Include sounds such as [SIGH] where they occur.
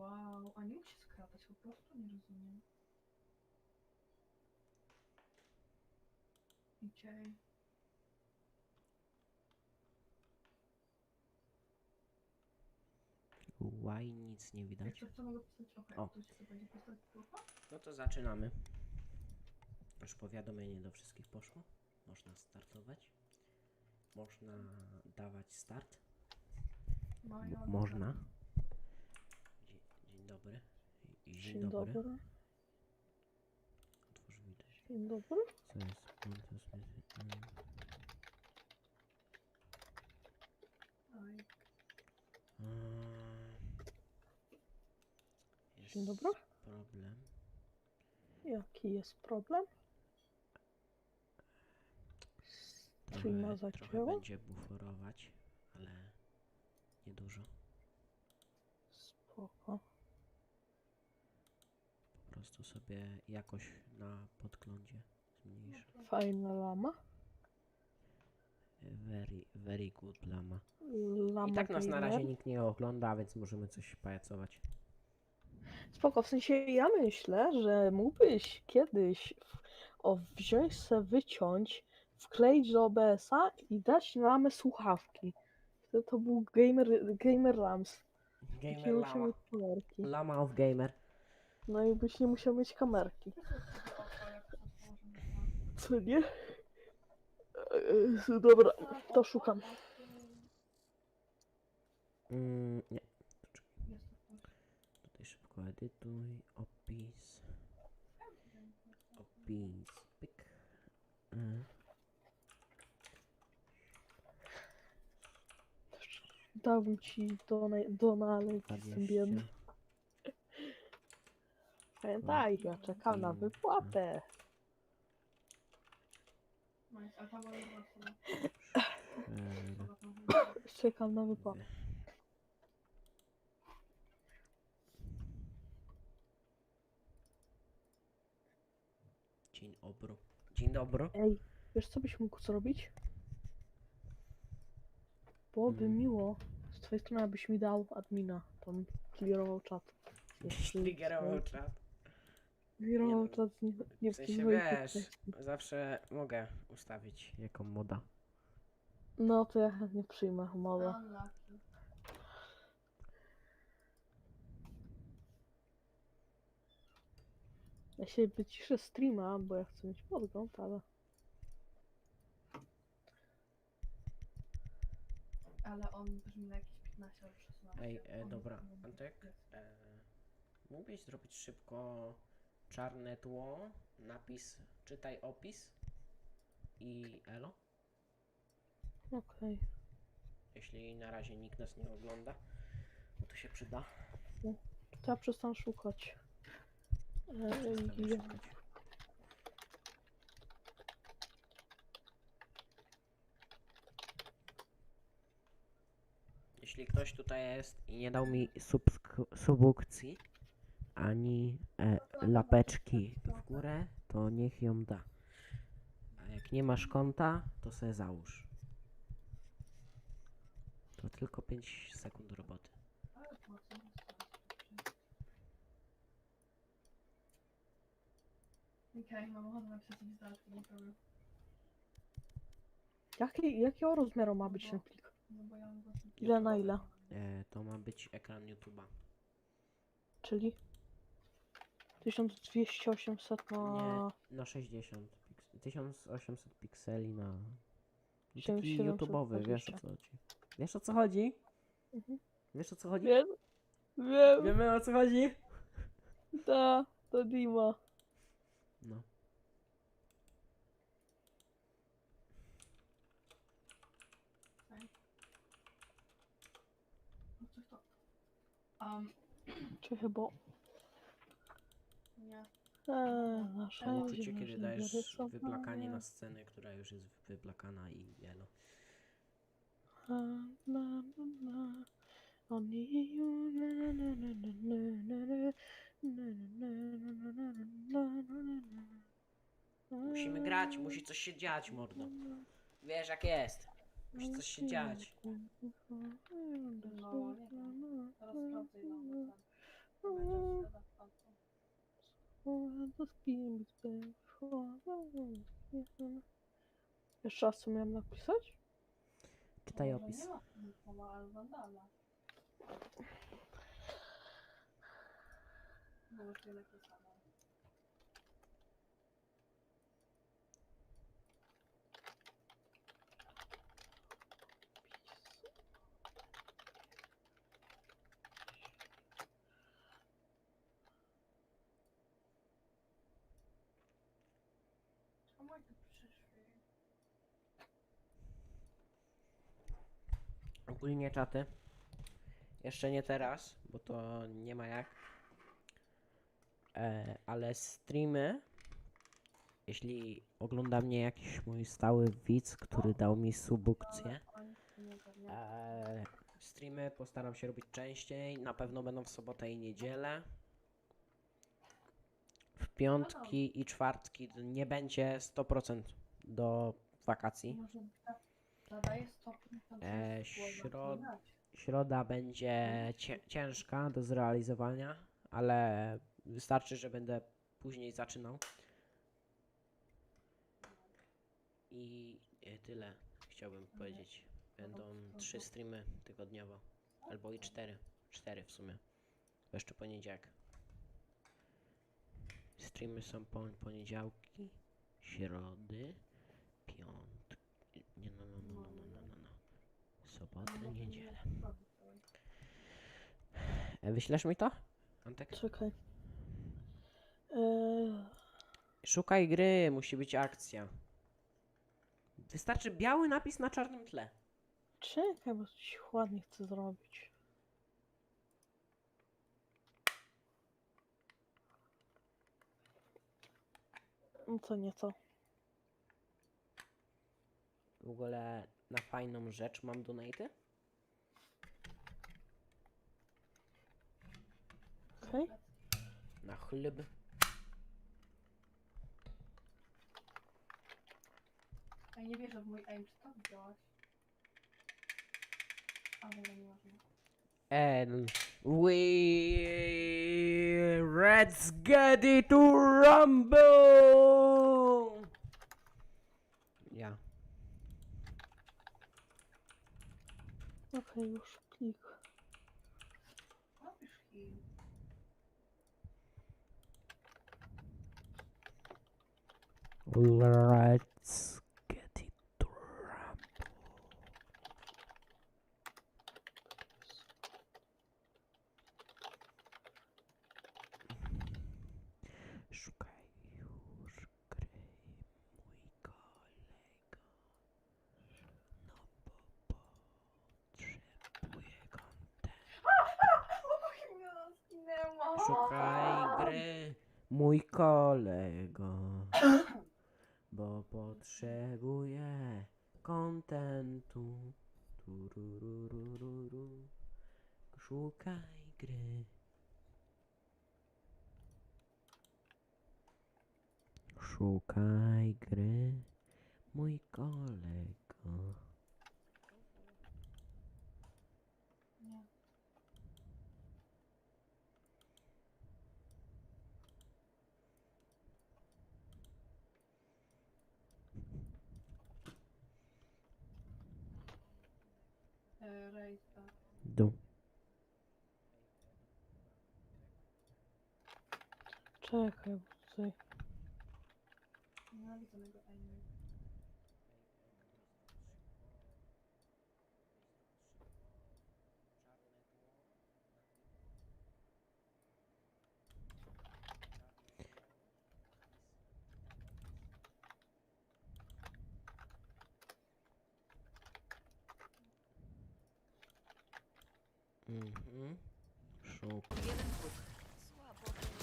Wow, a nie musi skradać, po prostu nie rozumiem. Okej. Łaj, nic nie widać. to co mogę pisać? Okej, O. to się to będzie pisać? No to zaczynamy. Już powiadomienie do wszystkich poszło. Można startować. Można dawać start. Maja, M- można. Dobry. I- Dzień, Dzień dobry. dobry. Otwórz widać. Dzień dobry. Co jest? Mm. Jest Dzień dobry. problem. Jaki jest problem? Streama Trochę, trochę zacięło? będzie buforować, ale niedużo. Spoko. Prostu sobie jakoś na podglądzie zmniejszę. Fajna lama. Very, very good lama. Lama I tak nas na razie nikt nie ogląda, więc możemy coś pajacować. Spoko, w sensie ja myślę, że mógłbyś kiedyś o, wziąć se wyciąć, wkleić do OBS-a i dać lamę słuchawki. Wtedy to był gamer, gamer lams. Gamer lama. Lama of gamer. No i byś nie musiał mieć kamerki. Co nie? Eee, Dobra, to szukam. Mm, nie, tutaj szybko edytuj. Opis. Opis. Pyk. Mm. Dałbym ci donate, donale, jestem biedny. 20. Pamiętaj, ja czekam na wypłatę. To mówię. Czekam na wypłatę. Dzień dobry. Dzień dobry. Ej, wiesz co byś mógł zrobić? Byłoby Hmm. miło z twojej strony, abyś mi dał admina, tam clearował czat. Triggerował czat. Nie no, z nie, nie W sensie wiesz, zawsze mogę ustawić jaką moda. No to ja chętnie przyjmę modę. Unlucky. Ja się wyciszę streama, bo ja chcę mieć podgląd, ale... Ale on brzmi na jakieś 15 albo 16. Ej, e, dobra, Antek, e, mógłbyś zrobić szybko czarne tło, napis, czytaj opis i elo? Okej. Jeśli na razie nikt nas nie ogląda, no to się przyda. To ja przestanę szukać. Ja- szukać. Jeśli ktoś tutaj jest i nie dał mi subsk- subukcji ani e, lapeczki w górę, to niech ją da. A jak nie masz konta, to se załóż. To tylko 5 sekund roboty. Okej, mam ochotę napisać nie problem. Jaki, jakiego rozmiaru ma być ten plik? No bo ja mam właśnie... Ile na ile? E, to ma być ekran YouTube'a. Czyli 1200, 800 na... Nie, na 60 piks- 1800 pikseli na taki 720. YouTube'owy, wiesz o co chodzi. Wiesz o co chodzi? Mhm. Wiesz o co chodzi? Wiem, wiem, Wiemy o co chodzi? da, to Dima. No. No. Um, Czy chyba... Eee, uczucie, kiedy dajesz wyplakanie na scenę, która już jest wyplakana i jelo. Musimy grać, musi coś się dziać, mordo. Wiesz jak jest. Musi coś się dziać. Jeszcze raz co miałem napisać? Czytaj opis. Było już tyle. Ogólnie czaty. Jeszcze nie teraz, bo to nie ma jak. E, ale streamy. Jeśli ogląda mnie jakiś mój stały widz, który dał mi subukcję. E, streamy postaram się robić częściej. Na pewno będą w sobotę i niedzielę. W piątki i czwartki nie będzie 100% do wakacji. Zadaje stopień to E, środ-. Środa będzie cie- ciężka do zrealizowania, ale wystarczy, że będę później zaczynał. I e, tyle chciałbym powiedzieć. Będą trzy streamy tygodniowo, albo i cztery. Cztery w sumie. Bo jeszcze poniedziałek. Streamy są po, poniedziałki, środy, piątki. Soboty, niedzielę. E, Wyślesz mi to? Antek? Czekaj. Eee, Szukaj gry, musi być akcja. Wystarczy biały napis na czarnym tle. czekaj, bo coś ładnie chcę zrobić. No to nie to. W ogóle na fajną rzecz mam donaty. Okej. Na chleb. Ja nie wierzę w mój aim, czy to widziałaś? A, dobra, nie ważne. And we let's get it to rumble. Союз Клик. Right. Mój kolego. [CLEARS THROAT] Bo potrzebuję kontentu. Turururururu. Szukaj gry. Szukaj gry, mój kolego. Rejsa. Czekaj, bo tutaj. Nie. Угу. Шок. Jeden kruk.